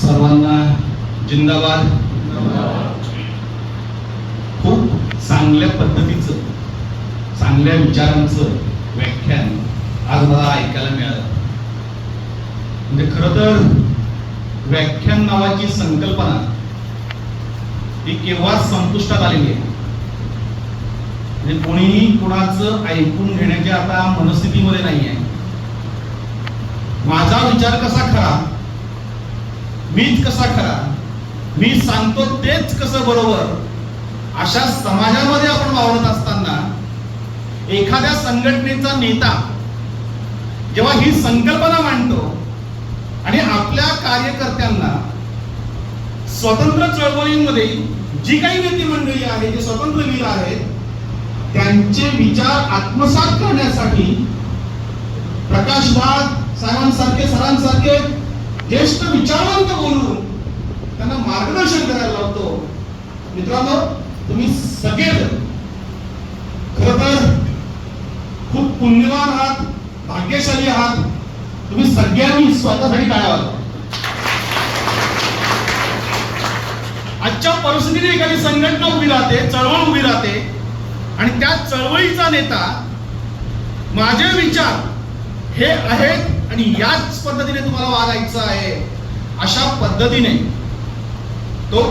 सर्वांना जिंदाबाद. खूप चांगल्या पद्धतीचं चांगल्या विचारांचं व्याख्यान आज मला ऐकायला मिळालं. म्हणजे खर तर व्याख्यान नावाची संकल्पना ही केव्हा संपुष्टात आलेली आहे? म्हणजे कोणीही कुणाचं ऐकून घेण्याच्या आता मनस्थितीमध्ये नाही आहे माझा विचार कसा खरा? मीच कसा खरा? मी सांगतो तेच कसं बरोबर? अशा समाजामध्ये आपण वावरत असताना एखाद्या संघटनेचा नेता जेव्हा ही संकल्पना मांडतो आणि आपल्या कार्यकर्त्यांना स्वतंत्र चळवळीमध्ये जी काही व्यक्ती मंडळी आहे जे स्वतंत्र वीर आहेत त्यांचे विचार आत्मसात करण्यासाठी प्रकाश भाग साहेबांसारखे सरांसारखे ज्येष्ठ विचारवंत बोलून त्यांना मार्गदर्शन करायला लावतो. मित्रांनो तुम्ही सगळेजण खर तर खूप पुण्यवान आहात भाग्यशाली आहात. तुम्ही सगळ्यांनी स्वतःसाठी काय वाजवा. आजच्या परिस्थितीत एखादी संघटना उभी राहते चळवळ उभी राहते आणि त्या चळवळीचा नेता माझे विचार हे आहेत आणि याच पद्धतीने तुम्हाला वागायचं आहे. अशा पद्धतीने तो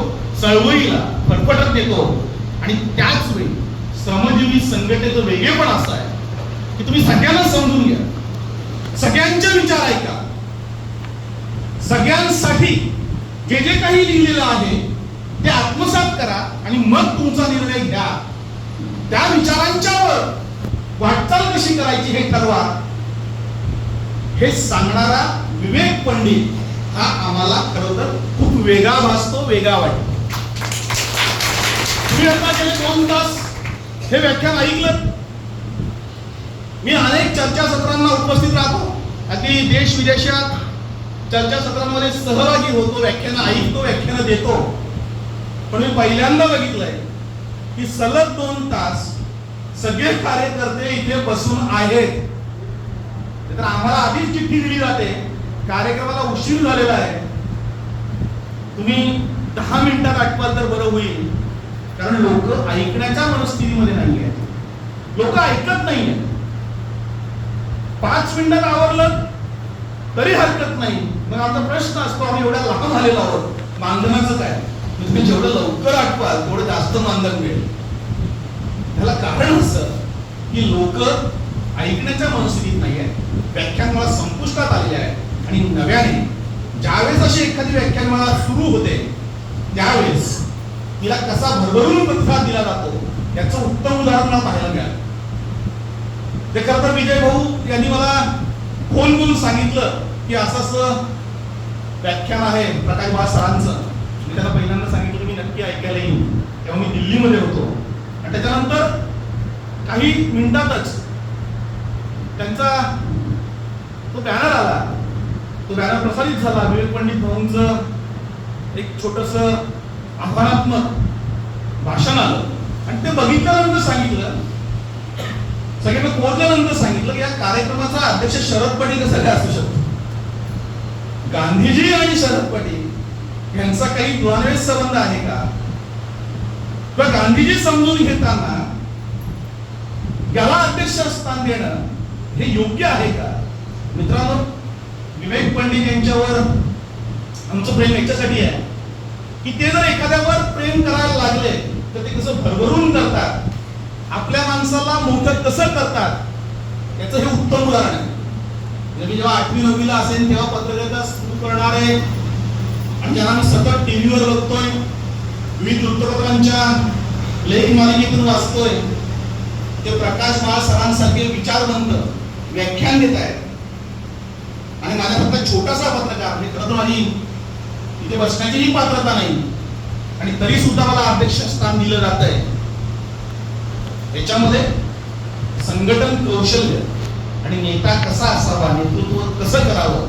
चळवळीला फरफटत देतो आणि त्याच वेळी श्रमजीवी संघटनेचं वेगळेपण असं आहे की तुम्ही सगळ्यांना समजून घ्या. सगळ्यांचे विचार ऐका. सगळ्यांसाठी जे जे काही लिहिलेलं आहे ते आत्मसात करा आणि मग तुमचा निर्णय घ्या. त्या विचारांच्यावर वाटचाल कशी करायची हे ठरवा. हे सांगणारा विवेक पंडित हा आम्हाला खरं तर खूप वेगळा भासतो वेगळा वाटतो. तुम्ही आता गेले दोन तास हे व्याख्यान ऐकलं? मी अनेक चर्चासत्रांना उपस्थित राहतो. अगदी देश विदेशात चर्चासत्रांमध्ये सहभागी होतो व्याख्यानं ऐकतो व्याख्यानं देतो. पण मी पहिल्यांदा बघितलंय की सलग दोन तास सगळे कार्यकर्ते इथे बसून आहेत. तर आम्हाला आधीच चिठ्ठी दिली जाते. कार्यक्रमाला उशीर झालेला आहे. तुम्ही दहा मिनिटात आठवाल तर बरं होईल. कारण लोक ऐकण्याच्या मनस्थितीमध्ये नाही आहेत लोक ऐकत नाही पाच मिनिटात आवरलं तरी हरकत नाही. मग आमचा प्रश्न असतो आम्ही एवढ्या लहान झालेलो आहोत. मानधनाचं काय तुम्ही जेवढं लवकर आठवाल तेवढं जास्त मानधन मिळेल. त्याला कारण असं की लोक ऐकण्याच्या मनस्थितीत नाही आहे व्याख्यान मला संपुष्टात आलेले आहे. आणि नव्याने ज्यावेळेस अशी एखादी व्याख्यान मला सुरू होते त्यावेळेस तिला कसा भरभरून प्रतिसाद दिला जातो याचं उत्तम उदाहरण मला पाहायला मिळालं. ते खरं तर विजय भाऊ यांनी मला फोन करून सांगितलं की असं असं व्याख्यान आहे प्रकाश बा सरांचं. मी त्याला पहिल्यांदा सांगितलं मी नक्की ऐकायला येईन तेव्हा मी दिल्लीमध्ये होतो. आणि त्याच्यानंतर काही मिनिटातच त्यांचा तो बॅनर आला. तो बॅनर प्रसारित झाला. विवेक पंडित भाऊंचं एक छोटस आव्हानात्मक भाषण आलं. आणि ते बघितल्यानंतर सांगितलं सगळ्यांना पोहोचल्यानंतर सांगितलं की या कार्यक्रमाचा अध्यक्ष शरद पाटील कसं काय असू शकतो? गांधीजी आणि शरद पाटील यांचा काही द्वंद्वेष संबंध आहे का? किंवा गांधीजी समजून घेताना याला अध्यक्ष स्थान देणं हे योग्य आहे का? मित्रांनो विवेक पंडित यांच्यावर आमचं प्रेम याच्यासाठी आहे की ते जर एखाद्यावर प्रेम करायला लागले तर ते कसं भरभरून करतात? आपल्या माणसाला मोठं कसं करतात? याचं हे उत्तम उदाहरण आहे. मी जेव्हा आठवी नववीला असेल तेव्हा पत्रकारिता सुरू करणारे आणि ज्यांना मी सतत टीव्हीवर बघतोय विविध वृत्तपत्रांच्या लेख मालिकेतून वाचतोय ते प्रकाश महाळ सरांसारखे विचारवंत व्याख्यान देत आहेत. आणि माझ्या फक्त छोटासा पत्रकार म्हणजे खरं तर माझी इथे बसण्याचीही पात्रता नाही. आणि तरी सुद्धा मला अध्यक्ष स्थान दिलं जात आहे. याच्यामध्ये संघटन कौशल्य आणि नेता कसा असावा नेतृत्व कसं करावं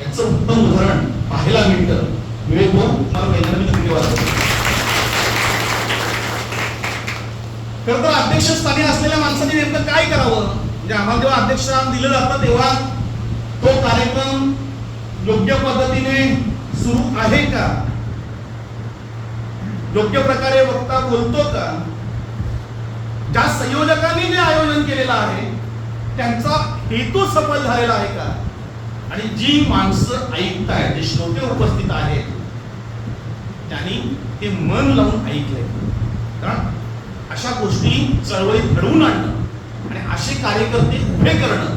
याचं उत्तम उदाहरण पाहायला मिळतं. विवेक भाऊ मला पहिल्यांदा धन्यवाद खर तर अध्यक्षस्थानी असलेल्या माणसाने नेमकं काय करावं? म्हणजे आम्हाला जेव्हा अध्यक्ष स्थान दिलं जातं तेव्हा तो कार्यक्रम योग्य पद्धतीने सुरू आहे का? योग्य प्रकारे वक्ता बोलतो का? ज्या संयोजकांनी जे आयोजन केलेलं आहे त्यांचा हेतू सफल झालेला आहे का? आणि जी माणसं ऐकताय जे श्रोते उपस्थित आहेत त्यांनी ते मन लावून ऐकले कारण अशा गोष्टी चळवळीत घडवून आणणं आणि असे कार्यकर्ते उभे करणं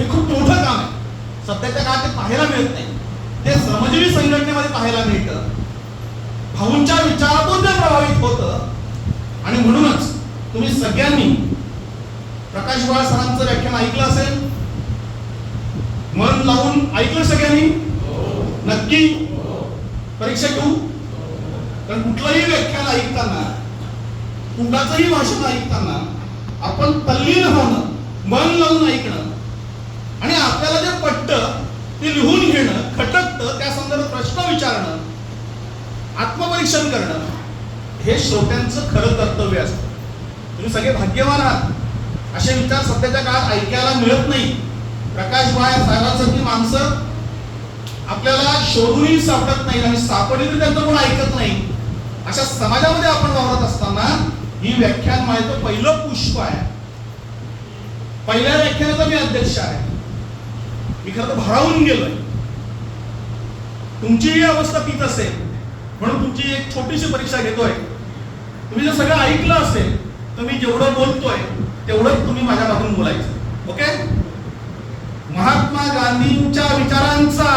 हे खूप मोठं काम आहे. सध्याच्या काळात ते पाहायला मिळत नाही. ते श्रमजीवी संघटनेमध्ये पाहायला मिळतं. भाऊंच्या विचारातून ते प्रभावित होतं. आणि म्हणूनच तुम्ही सगळ्यांनी प्रकाश बाळ सरांचं व्याख्यान ऐकलं असेल? मन लावून ऐकलं सगळ्यांनी? नक्की? परीक्षा घेऊ? कारण कुठलंही व्याख्यान ऐकताना कुणाचंही भाषण ऐकताना आपण तल्लीन होणं मन लावून ऐकणं आणि आपल्याला जे पटतं ते लिहून घेणं खटकतं त्या संदर्भात प्रश्न विचारणं आत्मपरीक्षण करणं हे श्रोत्यांचं खरं कर्तव्य असतं. तुम्ही सगळे भाग्यवान आहात. असे विचार सध्याच्या काळात ऐकायला मिळत नाही. प्रकाश बाय साहेबांसारखी माणसं आपल्याला शोधूनही सापडत नाही आणि सापडली तरी त्यांचं कोण ऐकत नाही. अशा समाजामध्ये आपण वावरत असताना ही व्याख्यान माझं पहिलं पुष्प आहे. पहिल्या व्याख्यानाचा मी अध्यक्ष आहे. मी खरं तर भारावून गेलोय. तुमची ही अवस्था तीच असेल म्हणून तुमची एक छोटीशी परीक्षा घेतोय. तुम्ही जर सगळं ऐकलं असेल तर मी जेवढं बोलतोय तेवढंच तुम्ही माझ्या बाजून बोलायचं. ओके? महात्मा गांधींच्या विचारांचा.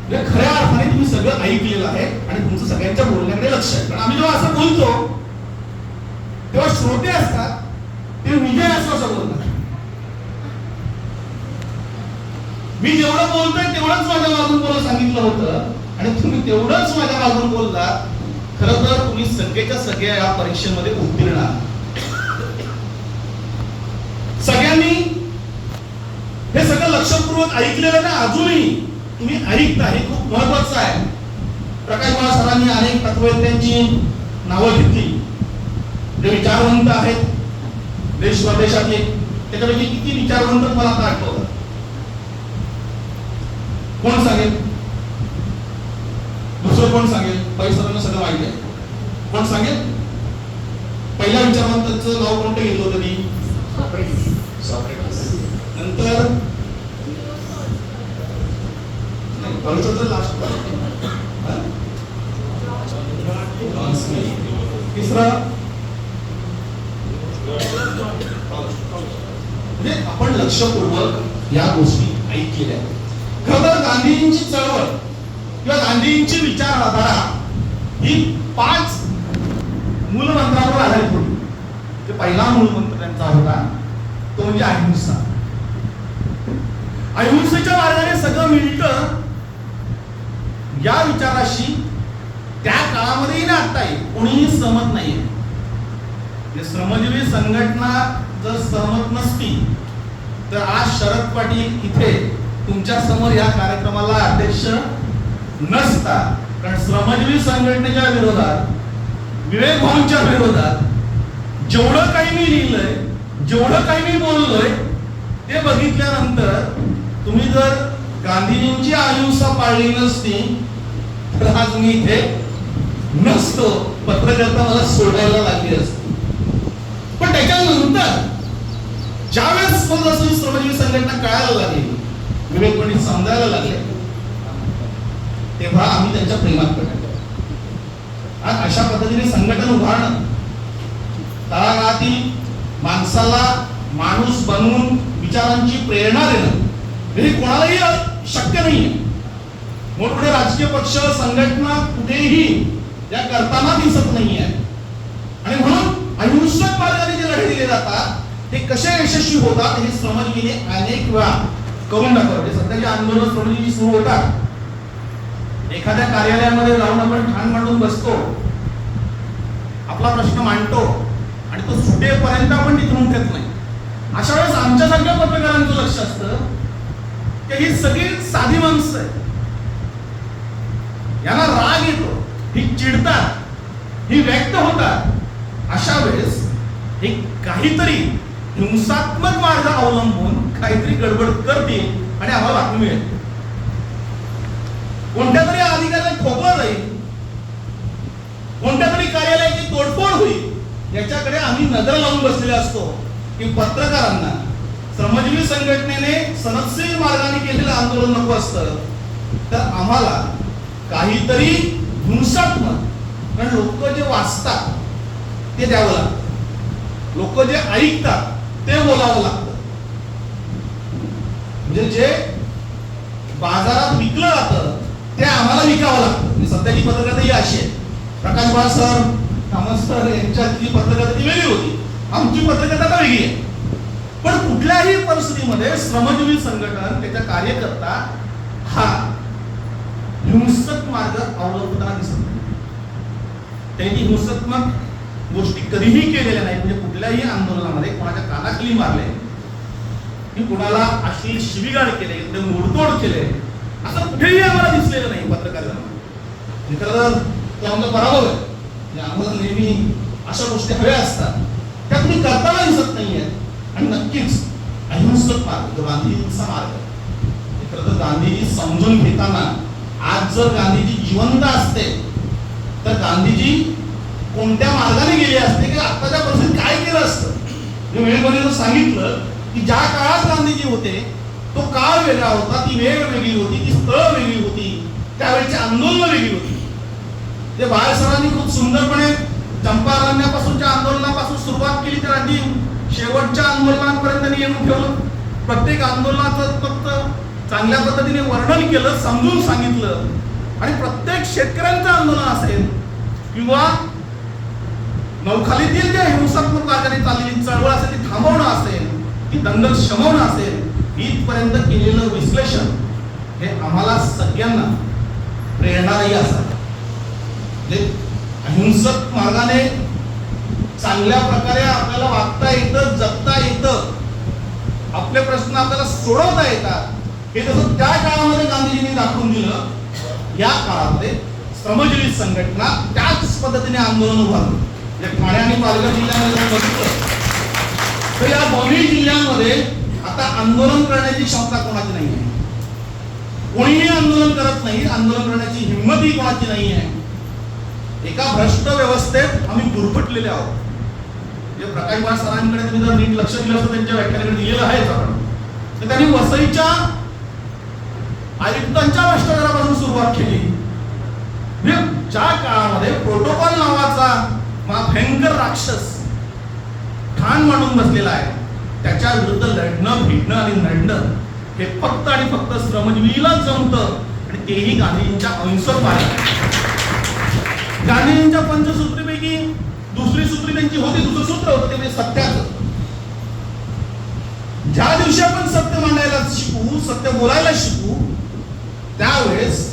म्हणजे खऱ्या अर्थाने तुम्ही सगळं ऐकलेलं आहे आणि तुमचं सगळ्यांच्या बोलण्याकडे लक्ष आहे. कारण आम्ही जेव्हा असं बोलतो तेव्हा श्रोते असतात ते विजय असं असं बोलतात मी जेवढं बोलतोय तेवढंच माझ्या बाजून बोला सांगितलं होतं आणि तुम्ही तेवढंच माझ्या बाजून बोलला खर तर तुम्ही सगळ्याच्या सगळ्या या परीक्षेमध्ये उत्तीर्ण आहात. सगळ्यांनी हे सगळं लक्षपूर्वक ऐकलेलं ना अजूनही तुम्ही ऐकता हे खूप महत्वाचं आहे. प्रकाश बाळा सरांनी अनेक तत्वज्ञांची नावं घेतली. जे विचारवंत आहेत देश परदेशातले त्याच्यापैकी किती विचारवंत मला आता आठवतात. कोण सांगेल? दुसरं कोण सांगेल? पैसरांना सगळं माहिती आहे. कोण सांगेल? पहिल्या विचारवंताचं नाव कोणतं घेतलं होतं मी? नंतर? लास्ट तिसरा म्हणजे आपण लक्षपूर्वक या गोष्टी ऐकलेल्या आहेत. खरं तर गांधींची चळवळ किंवा गांधींची विचारधारा ही पाच मूलमंत्रावर आधारित होती. ते पहिला मूलमंत्र त्यांचा होता तो म्हणजे अहिंसा. अहिंसेच्या मार्गाने सगळं मिळतं या विचाराशी त्या काळामध्येही ना येईल कोणीही सहमत नाहीये. म्हणजे श्रमजीवी संघटना जर सहमत नसती तर आज शरद पाटील इथे तुमच्यासमोर या कार्यक्रमाला अध्यक्ष नसता कारण श्रमजीवी संघटनेच्या विरोधात विवेक भाऊंच्या विरोधात जेवढं काही मी लिहिलंय जेवढं काही मी बोललोय ते बघितल्यानंतर तुम्ही जर गांधीजींची अहिंसा पाळली नसती तर आज मी इथे नसतो. पत्रकर्ता मला सोडायला लागली असते. पण त्याच्यानंतर ज्यावेळेस मला श्रमजीवी संघटना कळायला लागली विवेक पंडित समजायला लागले तेव्हा आम्ही त्यांच्या प्रेमात पडलो. आज अशा पद्धतीने संघटन उभारणं तळागाळातील माणसाला माणूस बनवून विचारांची प्रेरणा देणं हे कोणालाही शक्य नाहीये. मोठमोठे राजकीय पक्ष संघटना कुठेही या करताना दिसत नाहीये. आणि म्हणून अहिंसक मार्गाने जे लढे दिले जातात ते कसे यशस्वी होतात हे श्रमजीवीने अनेक वेळा करून दाखवलं. म्हणजे सध्याचे आंदोलन श्रमजीवी सुरू होतात. एखाद्या कार्यालयामध्ये जाऊन आपण ठाण मांडून बसतो. आपला प्रश्न मांडतो. आणि तो सुटेपर्यंत आपण तिथून घेत नाही. अशा वेळेस आमच्यासारख्या पत्रकारांचं लक्ष असतं की ही सगळी साधी माणसं आहे यांना राग येतो. ही चिडतात. ही व्यक्त होतात. अशा वेळेस हे काहीतरी हिंसात्मक मार्ग अवलंबून काहीतरी गडबड करते आणि आम्हाला बातमी मिळेल. कोणत्या तरी अधिकाऱ्याला ठोकलं जाईल कोणत्या तरी कार्यालयाची तोडफोड होईल याच्याकडे आम्ही नजर लावून बसलेले असतो की पत्रकारांना श्रमजीवी संघटनेने सनदशील मार्गाने केलेलं आंदोलन नको असतं तर आम्हाला काहीतरी हिंसात्मक कारण लोक जे वाचतात ते द्यावं लागतं. लोक जे ऐकतात ते बोलावं लागतं. म्हणजे जे बाजारात विकलं जातं ते आम्हाला विकावं लागतं. म्हणजे सध्याची पत्रकारिता ही अशी आहे. प्रकाश बाळ सर कामत सर यांच्यातली पत्रकारिता ती वेगळी होती. आमची पत्रकारिता वेगळी आहे. पण कुठल्याही परिस्थितीमध्ये श्रमजीवी संघटन त्याच्या कार्यकर्ता हा हिंसक मार्ग अवलंबताना दिसत त्यांनी हिंसात्मक गोष्टी कधीही केलेल्या नाही म्हणजे कुठल्याही आंदोलनामध्ये कोणाच्या कानाखाली मारले. की कुणाला अशी शिवीगाळ केले कुठे मोडतोड केले. असं कुठेही आम्हाला दिसलेलं नाही पत्रकारांना. खरं तर आमचा पराभव आहे. म्हणजे आम्हाला नेहमी अशा गोष्टी हव्या असतात. त्या तुम्ही करताना दिसत नाहीये. आणि नक्कीच अहिंसक मार्ग गांधीजीचा गांधीजींचा मार्ग खरं तर गांधीजी समजून घेताना आज जर गांधीजी जिवंत असते तर गांधीजी कोणत्या मार्गाने गेली असते की आत्ताच्या परिस्थितीत काय केलं असतं? मी वेळेमध्ये सांगितलं की ज्या काळात गांधीजी होते तो काळ वेगळा होता ती वेळ वेगळी होती ती स्थळ वेगळी होती त्यावेळची आंदोलन वेगळी होती. ते बाळासाहेबांनी सरांनी खूप सुंदरपणे चंपारण्यापासूनच्या आंदोलनापासून सुरुवात केली तर आधी शेवटच्या आंदोलनापर्यंत त्यांनी येऊन ठेवलं. प्रत्येक आंदोलनाचं फक्त चांगल्या पद्धतीने वर्णन केलं समजून सांगितलं. आणि प्रत्येक शेतकऱ्यांचं आंदोलन असेल किंवा नौखालीतील जे हिंसात्मक मार्गाने चाललेली चळवळ असेल ती थांबवणं असेल ती दंगल शमवणं असेल इथपर्यंत केलेलं विश्लेषण हे आम्हाला सगळ्यांना प्रेरणादायी असावं. म्हणजे अहिंसक मार्गाने चांगल्या प्रकारे आपल्याला वागता येतं जगता येतं आपले प्रश्न आपल्याला सोडवता येतात हे जसं त्या काळामध्ये गांधीजींनी दाखवून दिलं या काळामध्ये श्रमजीवी संघटना त्याच पद्धतीने आंदोलन उभारलं. म्हणजे ठाणे आणि पालघर जिल्ह्यामध्ये जर बघितलं. तर या दोन्ही जिल्ह्यांमध्ये आता आंदोलन करण्याची क्षमता कोणाची नाही आहे? कोणीही आंदोलन करत नाही आंदोलन करण्याची हिंमतही कोणाची नाही आहे? एका भ्रष्ट व्यवस्थेत आम्ही गुरफटलेले आहोत. जे प्रकाश बाळ सरांकडे तुम्ही जर नीट लक्ष दिलं असतं त्यांच्या व्याख्यानाकडे दिलेलं आहे कारण तर त्यांनी वसईच्या आयुक्तांच्या भ्रष्टाचारापासून सुरुवात केली. म्हणजे ज्या काळामध्ये प्रोटोकॉल भयंकर राक्षस ठाण मांडून बसलेला आहे. त्याच्या विरुद्ध लढणं भिडणं आणि नडणं हे फक्त आणि फक्त श्रमजीवीला जमतं आणि तेही गांधीजींच्या अहिंसक मार्ग गांधीजींच्या पंचसूत्रीपैकी दुसरी सूत्री त्यांची होती दुसरं सूत्र होतं ते म्हणजे सत्याचं. ज्या दिवशी आपण सत्य मांडायला शिकू सत्य बोलायला शिकू त्यावेळेस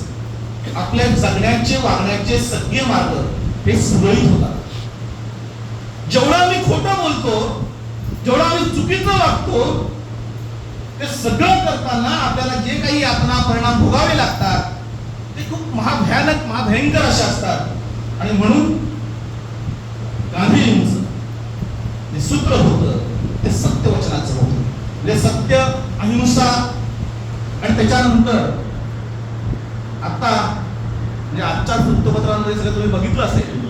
आपल्या जगण्याचे वागण्याचे सगळे मार्ग हे सुरळीत होतात. जेवढा आम्ही खोटं बोलतो जेवढा आम्ही चुकीचं वागतो ते सगळं करताना आपल्याला जे काही यातना परिणाम भोगावे लागतात ते खूप महाभयानक महाभयंकर असे असतात. आणि म्हणून गांधीजींचं जे सूत्र होतं ते सत्य वचनाचं होतं. म्हणजे सत्य अहिंसा आणि त्याच्यानंतर आता म्हणजे आजच्या वृत्तपत्रांमध्ये सगळं तुम्ही बघितलं असेल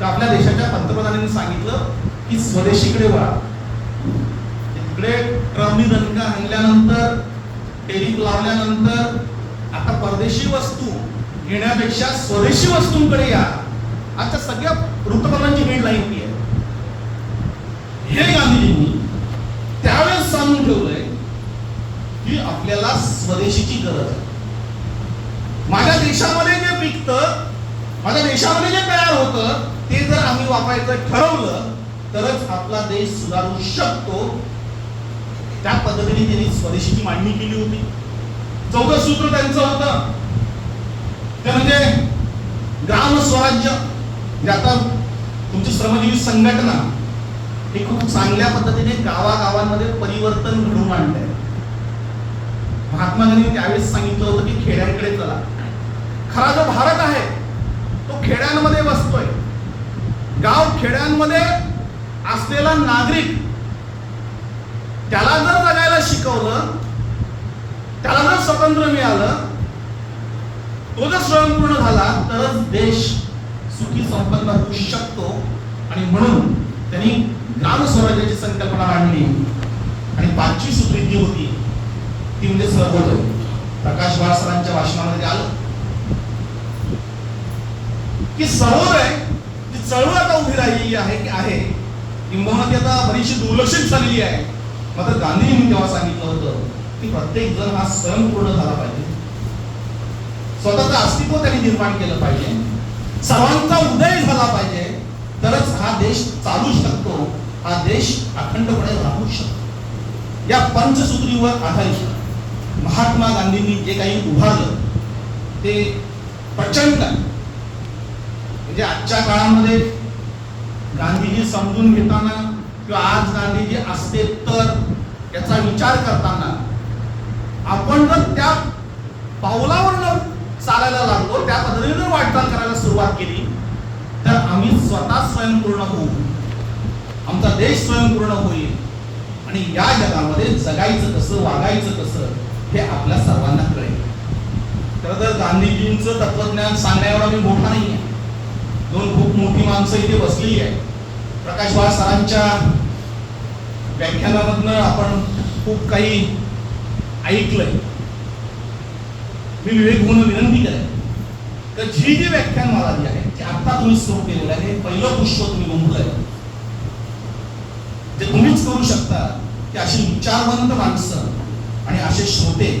तर आपल्या देशाच्या पंतप्रधानांनी सांगितलं की स्वदेशीकडे वळा. तिकडे ट्रम्पनी दणका आणल्यानंतर टेरिफ लावल्यानंतर आता परदेशी वस्तू घेण्यापेक्षा स्वदेशी वस्तूंकडे या. आता सगळ्या वृत्तपत्रांची हेडलाईन ती आहे. हे गांधीजींनी त्यावेळेस सांगून ठेवलंय की आपल्याला स्वदेशीची गरज आहे. माझ्या देशामध्ये जे पिकतं माझ्या देशामध्ये जे तयार होतं ते जर आम्ही वापरायचं ठरवलं तरच आपला देश सुधारू शकतो. त्या पद्धतीने त्यांनी स्वदेशीची मांडणी केली होती. चौथं सूत्र त्यांचं होतं. ते म्हणजे ग्राम स्वराज्य जे आता तुमची श्रमजीवी संघटना ही खूप चांगल्या पद्धतीने गावागावांमध्ये परिवर्तन घडवून आणलंय. महात्मा गांधी त्यावेळेस सांगितलं होतं की खेड्यांकडे चला. खरा जो भारत आहे तो खेड्यांमध्ये बसतोय गाव खेड्यांमध्ये असलेला नागरिक त्याला जर जगायला शिकवलं त्याला जर स्वातंत्र्य मिळालं तो जर स्वयंपूर्ण झाला तरच देश सुखी संपन्न होऊ शकतो. आणि म्हणून त्यांनी ग्राम स्वराज्याची संकल्पना मांडली. आणि पाचवी सूत्री जी होती ती म्हणजे सर्वोदय प्रकाश बाळसरांच्या भाषणामध्ये आलं. की सर्वोदय चळवळ आता उभी राहिलेली आहे की आहे. किंबहुना ती आता बरीचशी दुर्लक्षित झालेली आहे. मात्र गांधीजींनी तेव्हा सांगितलं होतं की प्रत्येक जण हा स्वयंपूर्ण झाला पाहिजे. स्वतःचं अस्तित्व त्यांनी निर्माण केलं पाहिजे. सर्वांचा उदय झाला पाहिजे. तरच हा देश चालू शकतो. हा देश अखंडपणे राहू शकतो. या पंचसूत्रीवर आधारित महात्मा गांधींनी जे काही उभारलं ते प्रचंड आहे. म्हणजे आजच्या काळामध्ये गांधीजी समजून घेताना किंवा आज गांधीजी असते तर याचा विचार करताना आपण जर त्या पावलावर जर चालायला लागलो त्या पद्धतीने जर वाटचाल करायला सुरुवात केली तर आम्ही स्वतः स्वयंपूर्ण होऊ. आमचा देश स्वयंपूर्ण होईल. आणि या जगामध्ये जगायचं कसं वागायचं कसं हे आपल्या सर्वांना कळेल. खरं तर गांधीजींचं तत्वज्ञान सांगण्यावर मी मोठा नाही आहे दोन खूप मोठी माणसं इथे बसलेली आहे प्रकाश बाळ सरांच्या व्याख्यानामधनं आपण खूप काही ऐकलंय. मी विवेक म्हणून विनंती करेन. तर जी जी व्याख्यानमाला जी आहे ती आता तुम्ही सुरू केलेलं आहे. हे पहिलं पुष्प तुम्ही गुंफलंय. जे तुम्हीच करू शकता की अशी विचारवंत माणसं आणि असे श्रोते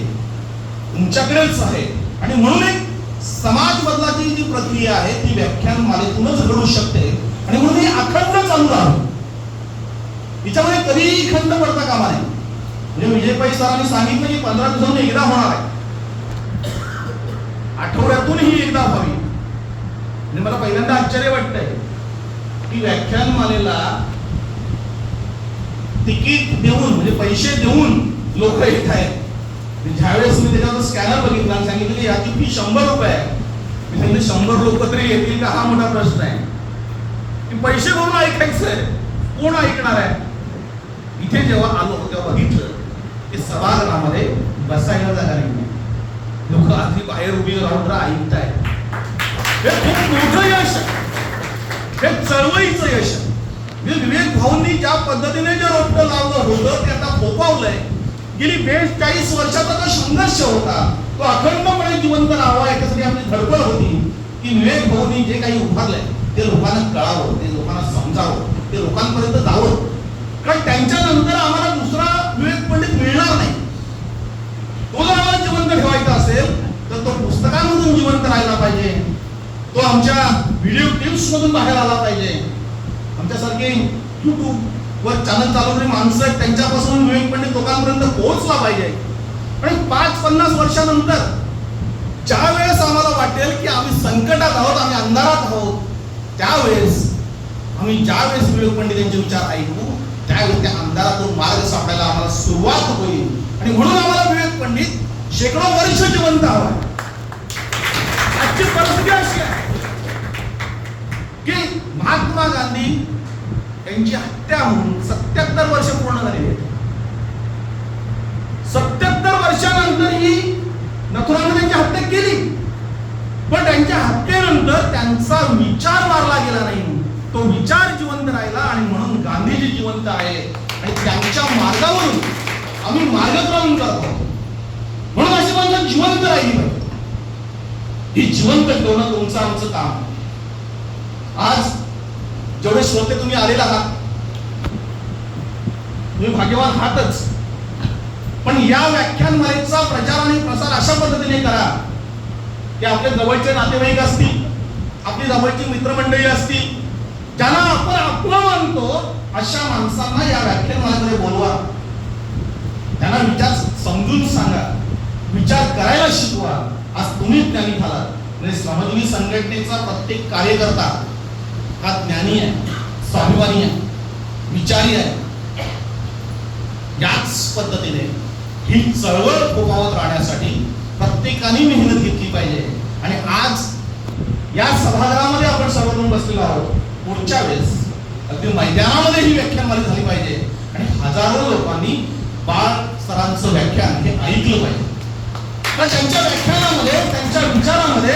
तुमच्याकडेच आहे आणि म्हणून एक समाज बदलाची जी प्रक्रिया आहे ती व्याख्यान मालेतूनच घडू शकते. आणि म्हणून ही अखंड चालू राहावी तिच्यामुळे कधीही खंड पडता कामा नाही म्हणजे विजयपाई सरांनी सांगितलं की पंधरा दिवसांनी एकदा होणार आहे. आठवड्यातून ही एकदा व्हावी. आणि मला पहिल्यांदा आश्चर्य वाटतंय की व्याख्यानमालेला तिकीट देऊन म्हणजे पैसे देऊन लोक येत आहेत. ज्यावेळेस मी त्याच्यावर स्कॅनर बघितला आणि सांगितलं की याची फी शंभर रुपये आहे. मी सांगितलं शंभर लोक तरी येतील का? हा मोठा प्रश्न आहे. की पैसे भरून ऐकायचं आहे. कोण ऐकणार आहे? इथे जेव्हा आलो तेव्हा बघितलं की सभागृहामध्ये बसायला जागा नाही लोक आधी बाहेर उभी राहून ऐकत आहेत हे खूप मोठं यश हे चळवळीचं यश म्हणजे विवेक भाऊंनी ज्या पद्धतीने जे रोपटं लावलं होतं ते आता फोपावलंय गेली बेचाळीस वर्षाचा जो संघर्ष होता तो अखंडपणे जिवंत राहावा याच्यासाठी आपली धडपड होती. की विवेक भाऊनी जे काही उभारलंय ते लोकांना कळावं ते लोकांना समजावं ते लोकांपर्यंत जावं. कारण त्यांच्या नंतर आम्हाला दुसरा विवेक पंडित मिळणार नाही. तो जर आम्हाला जिवंत ठेवायचा असेल तर तो पुस्तकांमधून जिवंत राहायला पाहिजे. तो आमच्या व्हिडिओ क्लिप्स मधून बाहेर आला पाहिजे. आमच्यासारखे युट्यूब वर चालत चालवणारी माणसं आहेत त्यांच्यापासून विवेक पंडित लोकांपर्यंत पोहोचला पाहिजे. आणि पाच पन्नास वर्षानंतर ज्या वेळेस आम्हाला वाटेल की आम्ही संकटात आहोत आम्ही अंधारात आहोत त्यावेळेस आम्ही ज्या वेळेस विवेक पंडित यांचे विचार ऐकू त्यावेळेस त्या अंधारातून मार्ग सापडायला आम्हाला सुरुवात होईल. आणि म्हणून आम्हाला विवेक पंडित शेकडो वर्ष जिवंत हवा आजची परिस्थिती अशी आहे की महात्मा गांधी त्यांची हत्या होऊन सत्याहत्तर वर्ष पूर्ण झालेली आहेत. सत्याहत्तर वर्षानंतर ही नथुराने त्यांची हत्या केली. पण त्यांच्या हत्येनंतर त्यांचा विचार मारला गेला नाही. तो विचार जिवंत राहिला आणि म्हणून गांधीजी जिवंत आहे. आणि त्यांच्या मार्गावरून आम्ही मार्गक्रमण करतो. म्हणून अशी माणसं जिवंत राहिली पाहिजे. ही जिवंत ठेवणं तुमचं आमचं काम. आज जेवढे श्रोते तुम्ही आलेला आहात तुम्ही भाग्यवान आहातच. पण या व्याख्यानमालेचा प्रचार आणि प्रसार अशा पद्धतीने करा की आपले जवळचे नातेवाईक असतील आपली जवळची मित्रमंडळी असतील ज्यांना आपण आपलं मानतो अशा माणसांना या व्याख्यानमालेमध्ये बोलवा. त्यांना विचार समजून सांगा. विचार करायला शिकवा. आज तुम्ही ज्ञानी झालात म्हणजे श्रमजीवी संघटनेचा प्रत्येक कार्यकर्ता हा ज्ञानी आहे स्वाभिमानी आहे विचारी आहे. याच पद्धतीने ही चळवळ फोफावत राहण्यासाठी प्रत्येकाने मेहनत घेतली पाहिजे. आणि आज या सभागृहामध्ये आपण सर्वजण बसलेलो आहोत. पुढच्या वेळेस अगदी मैदानामध्ये ही व्याख्यानमाली झाली पाहिजे. आणि हजारो लोकांनी बाळ सरांचं व्याख्यान हे ऐकलं पाहिजे. तर त्यांच्या व्याख्यानामध्ये त्यांच्या विचारामध्ये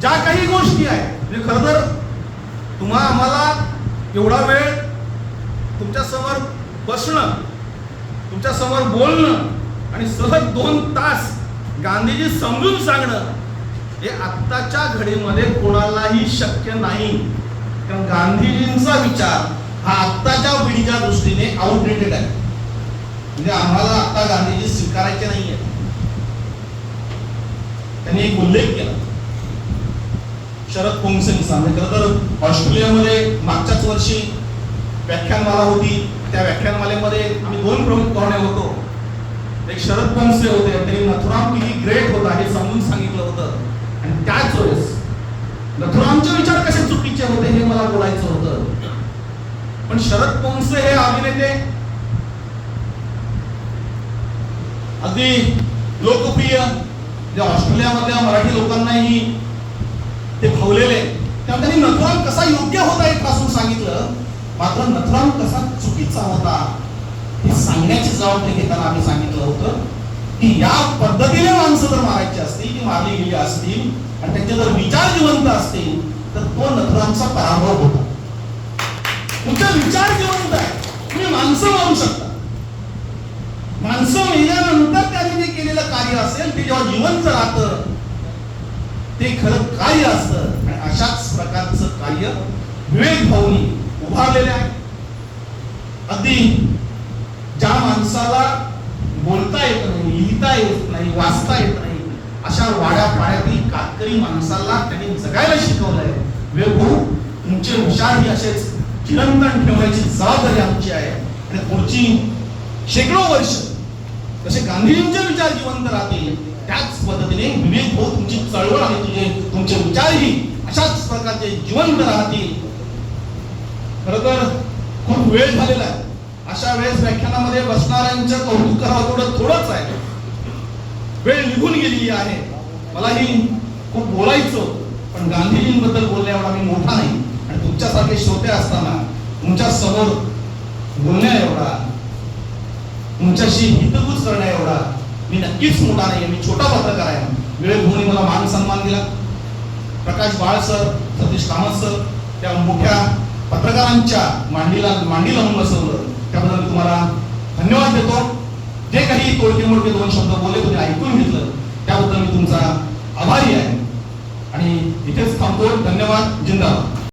ज्या काही गोष्टी आहेत म्हणजे खरं तर तुम्हा आम्हाला एवढा वेळ तुमच्यासमोर बसणं तुमच्यासमोर बोलणं आणि सहज दोन तास गांधीजी समजून सांगणं हे आत्ताच्या घडीमध्ये कोणालाही शक्य नाही. कारण गांधीजींचा विचार हा आत्ताच्या पिढीच्या दृष्टीने आउटडेटेड आहे. म्हणजे आम्हाला आता गांधीजी स्वीकारायचे नाहीये. त्यांनी एक उल्लेख केला. शरद पोंगसेंचा म्हणजे खरं तर ऑस्ट्रेलियामध्ये मागच्याच वर्षी व्याख्यानमाला होती. त्या व्याख्यानमालेमध्ये आम्ही दोन प्रमुख पाहुणे होतो. एक शरद पोंगसे होते त्यांनी नथुराम किती ग्रेट होता हे समजून सांगितलं होतं. आणि त्याच वेळेस नथुरामचे विचार कसे चुकीचे होते हे मला बोलायचं होतं. पण शरद पोंगसे हे अभिनेते अगदी लोकप्रिय जे ऑस्ट्रेलियामधल्या मराठी लोकांनाही ते भावलेले त्यामुळे त्यांनी नथुराम कसा योग्य होता हे ठासून सांगितलं मात्र नथुराम कसा चुकीचा होता हे सांगण्याची जबाबदारी घेताना आम्ही सांगितलं होतं की या पद्धतीने माणसं जर मारायची असतील ती मारली गेली असतील आणि त्यांचे जर विचार जिवंत असतील तर तो नथुरामचा पराभव होता. तुमचा विचार जिवंत आहे तुम्ही माणसं मारू शकता. माणसं मेल्यानंतर त्यांनी जे केलेलं कार्य असेल ते जेव्हा जिवंत राहत ते खरं कार्य असतं आणि अशाच प्रकारचं कार्य विवेक भाऊनी उभारलेले आहे. अगदी ज्या माणसाला बोलता येत नाही लिहिता येत नाही वाचता येत नाही अशा वाड्या पाड्यातील कातकरी माणसाला त्यांनी जगायला शिकवलंय. विवेक तुमचे हुशार ही असेच चिरंतन ठेवण्याची जबाबदारी आमची आहे. आणि पुढची शेकडो वर्ष जसे गांधीजींचे विचार जिवंत राहतील त्याच पद्धतीने विवेक होऊन तुमची चळवळ आणि तुझे तुमचे विचारही अशाच प्रकारचे जिवंत राहतील. खर तर खूप वेळ झालेला आहे. अशा वेळेस व्याख्यानामध्ये बसणाऱ्यांचं कौतुक करावं थोडं थोडंच आहे. वेळ निघून गेलेली आहे. मलाही खूप बोलायचं पण गांधीजींबद्दल बोलल्या एवढा मी मोठा नाही. आणि तुमच्यासारखे श्रोते असताना तुमच्यासमोर बोलण्या एवढा तुमच्याशी हितगुज करण्या एवढा मी नक्कीच मोठा नाही मी छोटा पत्रकार आहे. विवेक मला मान सन्मान दिला. प्रकाश बाळ सर सतीश कामत सर त्या मोठ्या पत्रकारांच्या मांडीला मांडी लावून बसवलं. त्याबद्दल मी तुम्हाला धन्यवाद देतो. जे काही तोडके मोडके दोन शब्द बोलले तुम्ही ऐकून घेतलं त्याबद्दल मी तुमचा आभारी आहे. आणि इथेच थांबतो. धन्यवाद. जिंदाबाद.